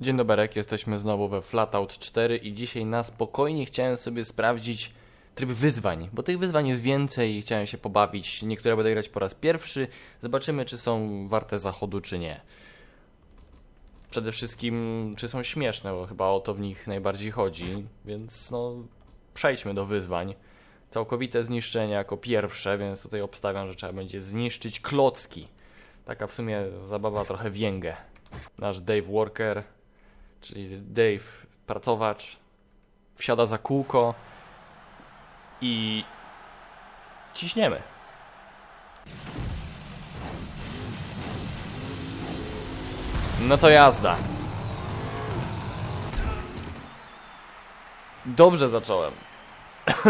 Dzień doberek, jesteśmy znowu we Flatout 4 i dzisiaj na spokojnie chciałem sobie sprawdzić tryb wyzwań, bo tych wyzwań jest więcej i chciałem się pobawić. Niektóre będę grać po raz pierwszy, zobaczymy czy są warte zachodu czy nie. Przede wszystkim czy są śmieszne, bo chyba o to w nich najbardziej chodzi, więc no przejdźmy do wyzwań. Całkowite zniszczenie jako pierwsze, więc tutaj obstawiam, że trzeba będzie zniszczyć klocki. Taka w sumie zabawa trochę więgę. Nasz Dave Worker, czyli Dave pracowacz, wsiada za kółko i ciśniemy. No to jazda. Dobrze zacząłem.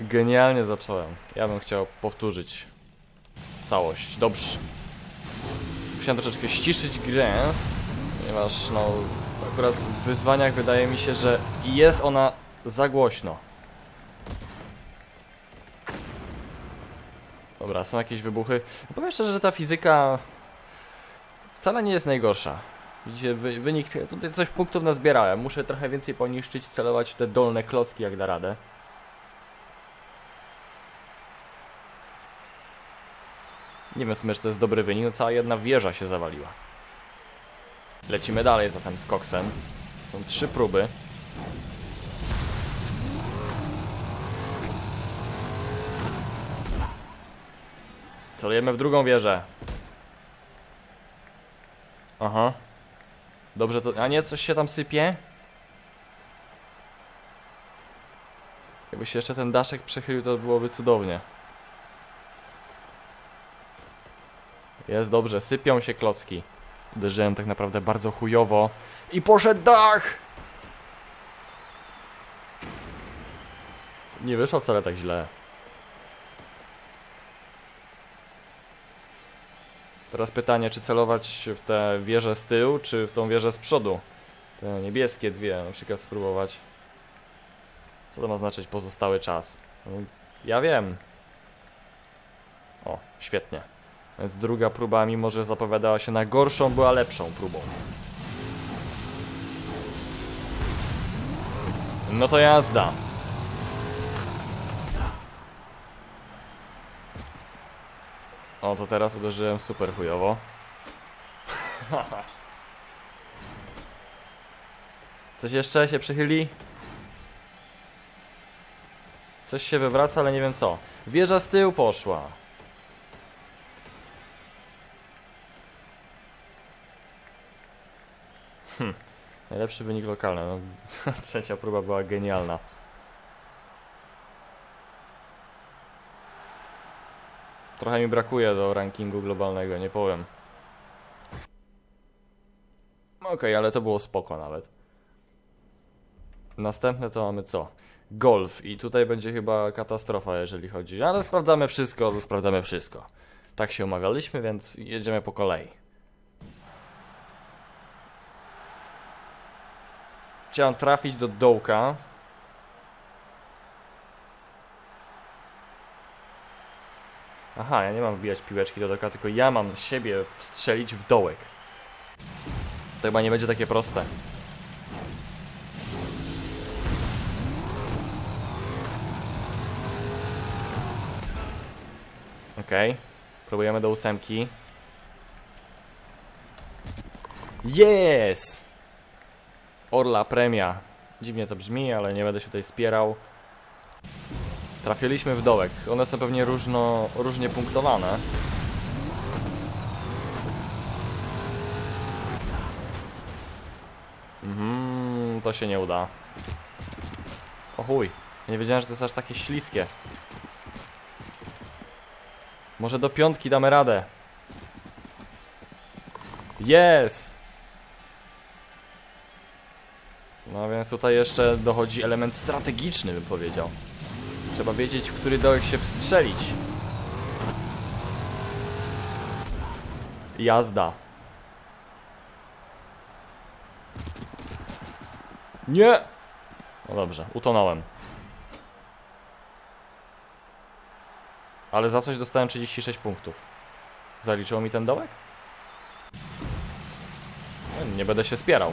Genialnie zacząłem. Ja bym chciał powtórzyć całość. Dobrze. Musiałem troszeczkę ściszyć grę, ponieważ no akurat w wyzwaniach wydaje mi się, że jest ona za głośno. Dobra, są jakieś wybuchy. No powiem szczerze, że ta fizyka wcale nie jest najgorsza. Widzicie, wy, wynik, tutaj coś punktów nazbierałem. Muszę trochę więcej poniszczyć, celować w te dolne klocki jak da radę. Nie wiem w sumie, czy to jest dobry wynik, no cała jedna wieża się zawaliła. Lecimy dalej zatem z koksem. Są trzy próby. Celujemy w drugą wieżę. Aha. Dobrze to... A nie, coś się tam sypie? Jakby się jeszcze ten daszek przechylił, to byłoby cudownie. Jest dobrze, sypią się klocki. Uderzyłem tak naprawdę bardzo chujowo. I poszedł dach! Nie wyszło wcale tak źle. Teraz pytanie, czy celować w tę wieżę z tyłu, czy w tą wieżę z przodu? Te niebieskie dwie, na przykład spróbować. Co to ma znaczyć pozostały czas? Ja wiem. O, świetnie. Więc druga próba, mimo że zapowiadała się na gorszą, była lepszą próbą. No to jazda. O, to teraz uderzyłem super chujowo. Coś jeszcze się przychyli? Coś się wywraca, ale nie wiem co. Wieża z tyłu poszła. Hm. Najlepszy wynik lokalny. No, trzecia próba była genialna. Trochę mi brakuje do rankingu globalnego, nie powiem. Okej, ale to było spoko nawet. Następne to mamy co? Golf i tutaj będzie chyba katastrofa, jeżeli chodzi. Ale sprawdzamy wszystko, to sprawdzamy wszystko. Tak się umawialiśmy, więc jedziemy po kolei. Chciałem trafić do dołka. Aha, ja nie mam wbijać piłeczki do dołka, tylko ja mam siebie wstrzelić w dołek. To chyba nie będzie takie proste. Okej. Próbujemy do ósemki. Yes! Orla premia. Dziwnie to brzmi, ale nie będę się tutaj spierał. Trafiliśmy w dołek. One są pewnie różno, różnie punktowane. Mhm, to się nie uda. O chuj, nie wiedziałem, że to jest aż takie śliskie. Może do piątki damy radę. Yes! No więc tutaj jeszcze dochodzi element strategiczny, bym powiedział. Trzeba wiedzieć, w który dołek się wstrzelić. Jazda. Nie! No dobrze, utonąłem. Ale za coś dostałem 36 punktów. Zaliczyło mi ten dołek? No, Nie będę się spierał.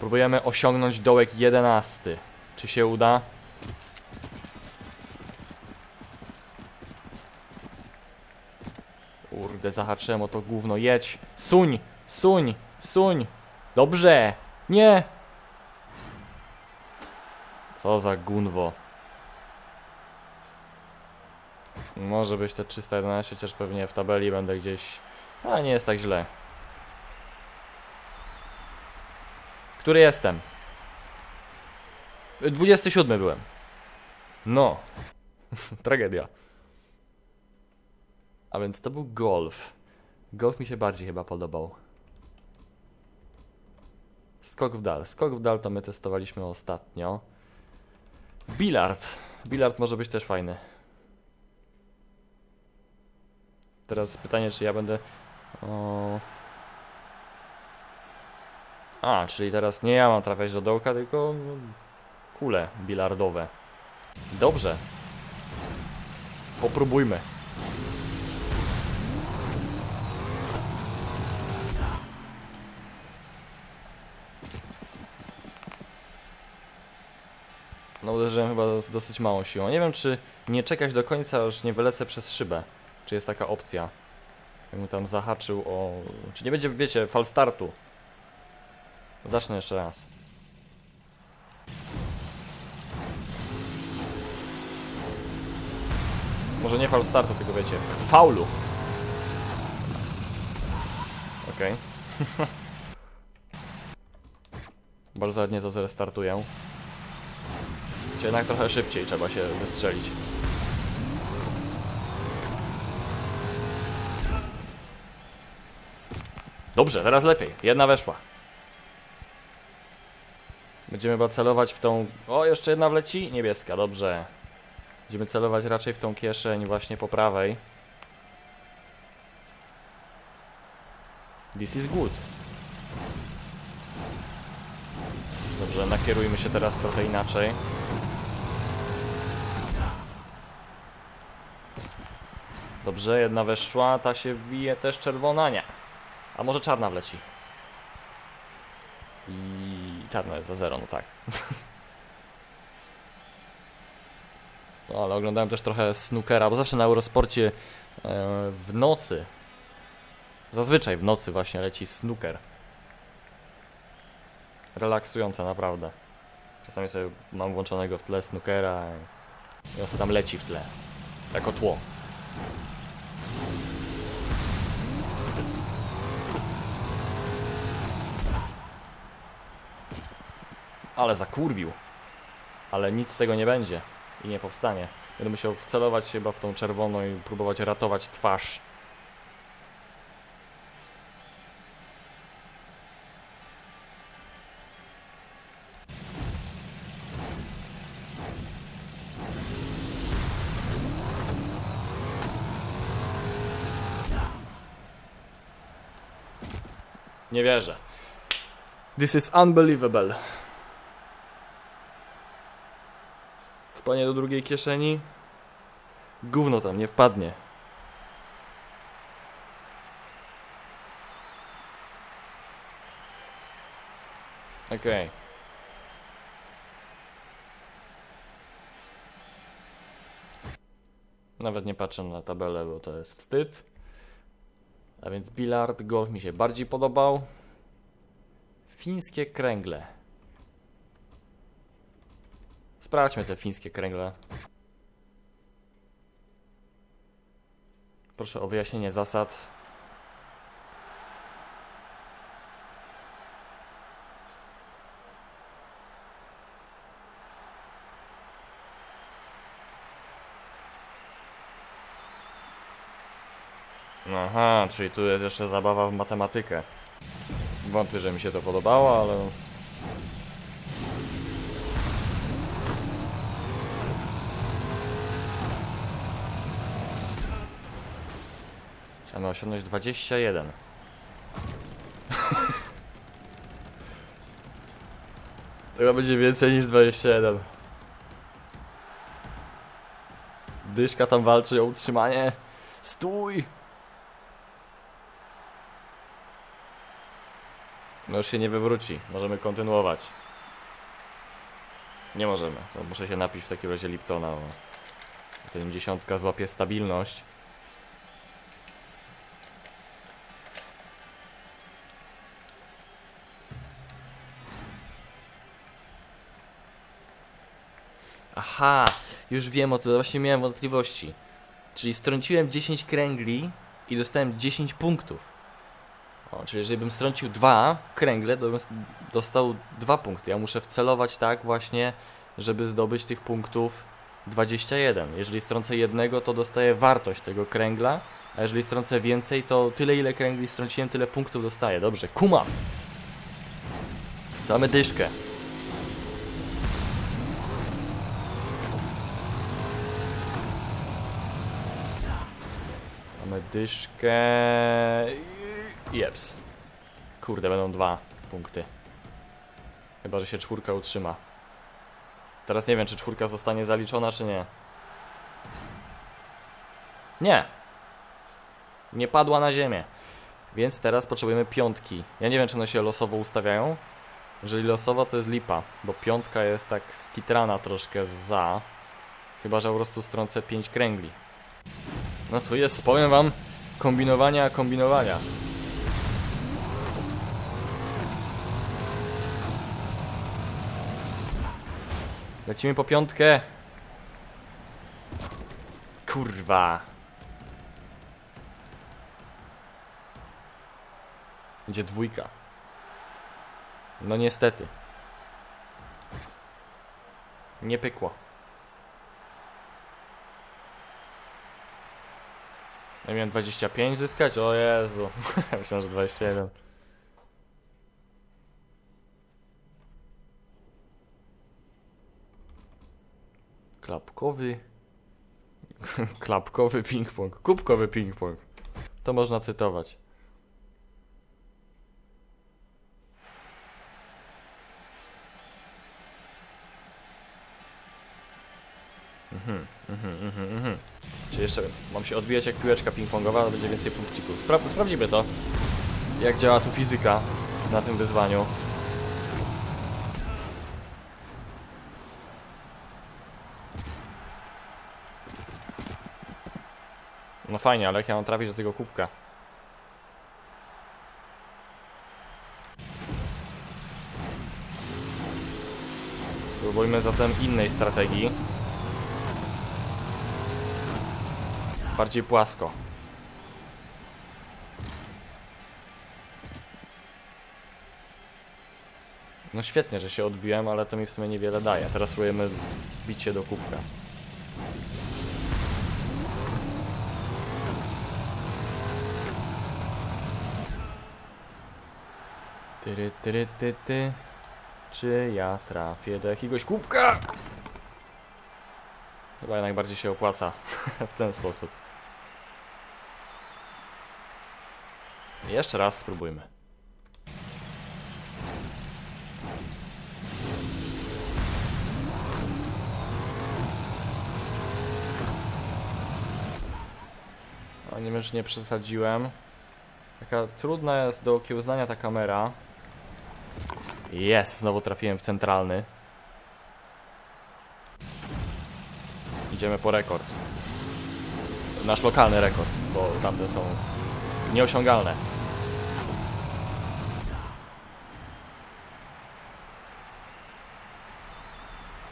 Próbujemy osiągnąć dołek 11. Czy się uda? Kurde, zahaczyłem o to gówno. Jedź! Suń! Suń! Suń! Dobrze! Nie! Co za gunwo. Może być te 311, chociaż pewnie w tabeli będę gdzieś... A, nie jest tak źle. Który jestem? 27 byłem. No. Tragedia. A więc to był golf. Golf mi się bardziej chyba podobał. Skok w dal. Skok w dal to my testowaliśmy ostatnio. Bilard. Bilard może być też fajny. Teraz pytanie, czy ja będę. O... A, czyli teraz nie ja mam trafiać do dołka, tylko kule bilardowe. Dobrze. Popróbujmy. No uderzyłem chyba z dosyć małą siłą. Nie wiem, czy nie czekać do końca, aż nie wylecę przez szybę. Czy jest taka opcja? Jakbym tam zahaczył o... Czy nie będzie, wiecie, fal startu? Zacznę jeszcze raz. Może nie fal startu, tylko wiecie, faulu. Okej. Bardzo ładnie to zrestartuję. Czy jednak trochę szybciej trzeba się wystrzelić. Dobrze, teraz lepiej. Jedna weszła. Będziemy chyba celować w tą... O, jeszcze jedna wleci? Niebieska, dobrze. Będziemy celować raczej w tą kieszeń właśnie po prawej. This is good. Dobrze, nakierujmy się teraz trochę inaczej. Dobrze, jedna weszła, ta się wbije też czerwona, nie. A może czarna wleci? I czarna jest za zero, no tak. No, ale oglądałem też trochę snookera, bo zawsze na Eurosporcie e, w nocy, zazwyczaj w nocy właśnie leci snooker. Relaksujące naprawdę. Czasami sobie mam włączonego w tle snookera i on sobie tam leci w tle. Jako tło. Ale zakurwił. Ale nic z tego nie będzie i nie powstanie. Będę musiał wcelować się chyba w tą czerwoną i próbować ratować twarz. Nie wierzę. This is unbelievable. Wpadnie do drugiej kieszeni. Gówno tam nie wpadnie. Okej. Nawet nie patrzę na tabelę, bo to jest wstyd. A więc bilard, golf mi się bardziej podobał. Fińskie kręgle. Sprawdźmy te fińskie kręgle. Proszę o wyjaśnienie zasad. Aha, czyli tu jest jeszcze zabawa w matematykę. Wątpię, że mi się to podobało, ale... Chciałem osiągnąć 21. Chyba będzie więcej niż 21. Dyszka tam walczy o utrzymanie. Stój! No już się nie wywróci. Możemy kontynuować. Nie możemy. To muszę się napić w takim razie Liptona. Bo zanim dziesiątka złapie stabilność. Aha, już wiem o to, właśnie miałem wątpliwości. Czyli strąciłem 10 kręgli i dostałem 10 punktów. O, czyli jeżeli bym strącił dwa kręgle, to bym dostał dwa punkty. Ja muszę wcelować tak właśnie, żeby zdobyć tych punktów 21. Jeżeli strącę jednego, to dostaję wartość tego kręgla, a jeżeli strącę więcej, to tyle ile kręgli strąciłem, tyle punktów dostaję. Dobrze, kumam. Damy dyszkę. Dyszkę. Jeps. Kurde, będą dwa punkty. Chyba, że się czwórka utrzyma. Teraz nie wiem, czy czwórka zostanie zaliczona, czy nie. Nie. Nie padła na ziemię. Więc teraz potrzebujemy piątki. Ja nie wiem, czy one się losowo ustawiają. Jeżeli losowo, to jest lipa, bo piątka jest tak skitrana troszkę za. Chyba, że po prostu strącę 5 kręgli. No tu jest, powiem wam, kombinowania, kombinowania. Lecimy po piątkę. Kurwa. Idzie dwójka. No niestety. Nie pykło. Ja miałem 25 zyskać? O Jezu. Myślałem, że 21. Klapkowy. Klapkowy ping-pong. Kubkowy ping-pong. To można cytować. Mhm, mhm, mhm, mhm. Czy jeszcze mam się odbijać jak piłeczka ping-pongowa, będzie więcej punkcików. Spra sprawdzimy to. Jak działa tu fizyka na tym wyzwaniu. No fajnie, ale jak ja mam trafić do tego kubka? Spróbujmy zatem innej strategii. Bardziej płasko. No świetnie, że się odbiłem, ale to mi w sumie niewiele daje. Teraz spróbujemy bić się do kubka. Tyry, tyry, ty, ty. Czy ja trafię do jakiegoś kubka? Chyba jednak bardziej się opłaca w ten sposób. Jeszcze raz spróbujmy. O, nie wiem, czy nie przesadziłem. Taka trudna jest do okiełznania ta kamera. Jest, znowu trafiłem w centralny. Idziemy po rekord. Nasz lokalny rekord, bo tamte są nieosiągalne.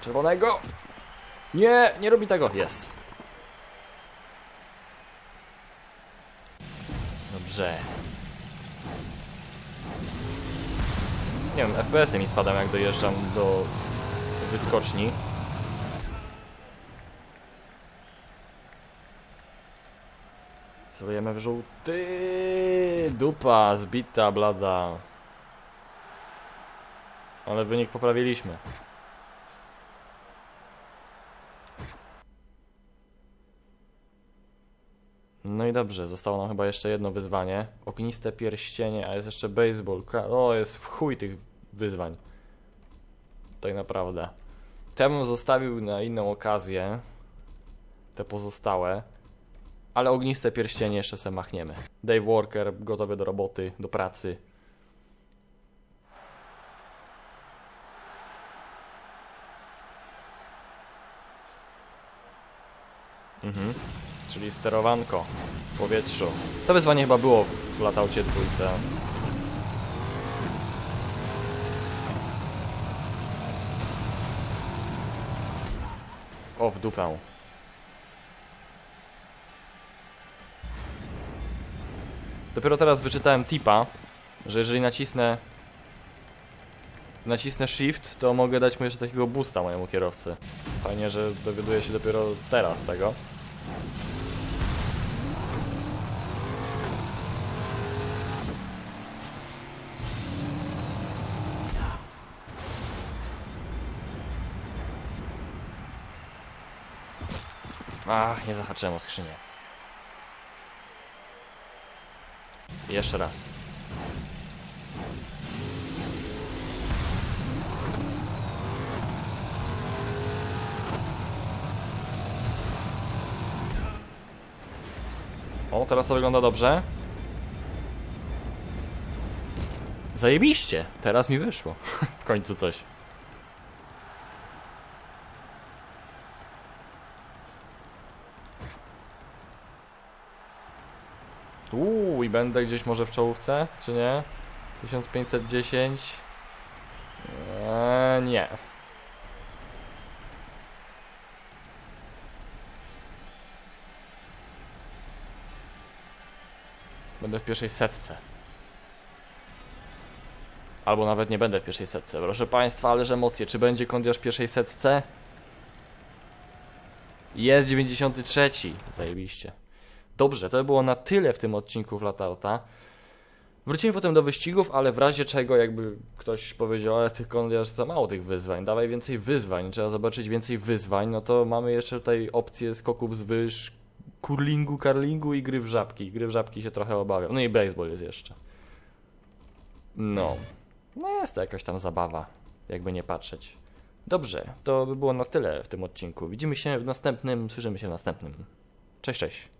Czerwonego! Nie, nie robi tego. Jest. Dobrze. Nie wiem, FPS-y mi spadam jak dojeżdżam do wyskoczni. Celujemy w żółty. Dupa, zbita, blada. Ale wynik poprawiliśmy. No i dobrze, zostało nam chyba jeszcze jedno wyzwanie. Ogniste pierścienie, a jest jeszcze baseball. O, jest w chuj tych wyzwań. Tak naprawdę. Bym zostawił na inną okazję. te pozostałe. Ale ogniste pierścienie jeszcze se machniemy. Dave Walker gotowy do roboty, do pracy. Mhm. Czyli sterowanko w powietrzu. To wyzwanie chyba było w lataucie dwójce. O, w dupę. Dopiero teraz wyczytałem tipa, że jeżeli nacisnę nacisnę shift, to mogę dać mu jeszcze takiego boosta mojemu kierowcy. Fajnie, że dowiaduję się dopiero teraz tego. Ach, nie zahaczyłem o skrzynię. Jeszcze raz. O, teraz to wygląda dobrze. Zajebiście! Teraz mi wyszło. w końcu coś. Uuu, i będę gdzieś może w czołówce, czy nie? 1510. Eee, nie. Będę w pierwszej setce. Albo nawet nie będę w pierwszej setce. Proszę Państwa, ależ emocje. Czy będzie kądiasz w pierwszej setce? Jest 93. Zajebiście. Dobrze, to było na tyle w tym odcinku w Latauta. Wrócimy potem do wyścigów, ale w razie czego, jakby ktoś powiedział, ale tych kądiasz to mało tych wyzwań, dawaj więcej wyzwań, trzeba zobaczyć więcej wyzwań, no to mamy jeszcze tutaj opcję skoków z wyż, curlingu, karlingu i gry w żabki. Gry w żabki się trochę obawiam. No i baseball jest jeszcze. No. No jest to jakaś tam zabawa, jakby nie patrzeć. Dobrze, to by było na tyle w tym odcinku. Widzimy się w następnym, słyszymy się w następnym. Cześć, cześć.